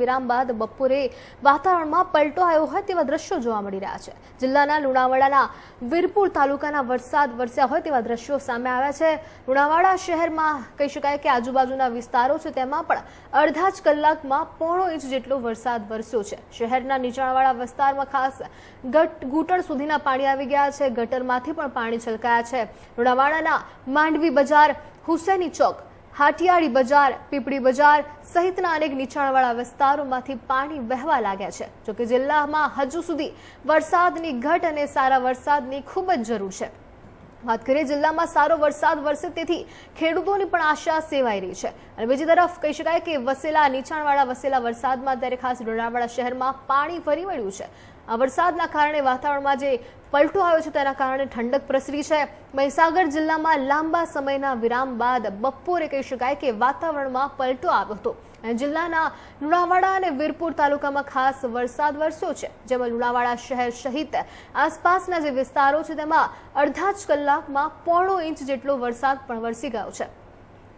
વિરામ બાદ બપોરે વાતાવરણમાં પલટો આવ્યો હોય તેવા દ્રશ્યો જોવા મળી રહ્યા છે. જિલ્લાના લુણાવાડાના વીરપુર તાલુકાના વરસાદ વરસ્યા હોય તેવા દ્રશ્યો સામે આવ્યા છે. લુણાવાડા શહેરમાં કહી શકાય કે આજુબાજુના વિસ્તારો છે તેમાં પણ અડધા જ કલાકમાં પોણો ઇંચ જેટલો વરસાદ વરસ્યો છે. શહેરના નીચાણવાળા વિસ્તારમાં ખાસ ગટ ઘૂંટણ સુધીના પાણી આવી ગયા છે. ગટરમાંથી પણ પાણી છલકાયા છે. લુણાવાડાના માંડવી બજાર હુસેની ચોક હાટિયાળી બજાર, પીપળી બજાર સહિતના અનેક નીચાણવાળા વિસ્તારોમાંથી પાણી વહેવા લાગ્યા છે. જોકે જિલ્લામાં હજુ સુધી વરસાદની ઘટ અને સારા વરસાદની ખૂબ જ જરૂર છે. વાત કરીએ જિલ્લામાં સારો વરસાદ વરસે તેથી ખેડૂતોની પણ આશા સેવાઈ રહી છે. અને બીજી તરફ કહી શકાય કે વસેલા, નીચાણવાળા વસેલા વરસાદમાં ત્યારે ખાસ લુણાવાડા શહેરમાં પાણી ફરી વળ્યું છે. વરસાદના કારણે વાતાવરણમાં જે પલટો આવ્યો છે તેના કારણે ઠંડક પ્રસરી છે. મહીસાગર જિલ્લામાં લાંબા સમયના વિરામ બાદ બપોરે કહી શકાય કે વાતાવરણમાં પલટો આવ્યો હતો. જિલ્લાના લુણાવાડા અને વીરપુર તાલુકામાં ખાસ વરસાદ વરસ્યો છે. જેમાં લુણાવાડા શહેર સહિત આસપાસના જે વિસ્તારો છે તેમાં અડધા જ કલાકમાં પોણો ઇંચ જેટલો વરસાદ પણ વરસી ગયો છે.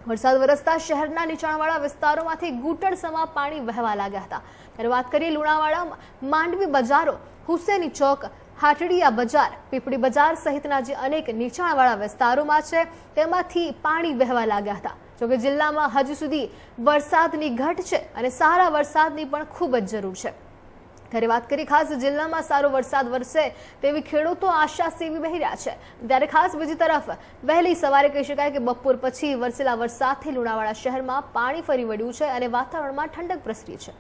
વરસાદ વરસતા શહેરના નીચાણવાળા વિસ્તારોમાંથી ઘૂંટણ સમા પાણી વહેવા લાગ્યા હતા. ત્યારે વાત કરીએ લુણાવાડા માંડવી બજારો, હુસેની ચોક, હાટડીયા બજાર, પીપળી બજાર સહિતના જે અનેક નીચાણવાળા વિસ્તારોમાં છે, તેમાંથી પાણી વહેવા લાગ્યા હતા. જોકે જિલ્લામાં હજુ સુધી વરસાદની ઘટ છે અને સારા વરસાદની પણ ખૂબ જ જરૂર છે. ત્યારે વાત કરી ખાસ જિલ્લામાં સારો વરસાદ વરસે તેવી ખેડૂતો આશા સેવી વહી રહ્યા છે. ત્યારે ખાસ બીજી તરફ, વહેલી સવારે કહી શકાય કે બપોર પછી વરસેલા વરસાદથી લુણાવાડા શહેરમાં પાણી ફરી વળ્યું છે અને વાતાવરણમાં ઠંડક પ્રસરી છે.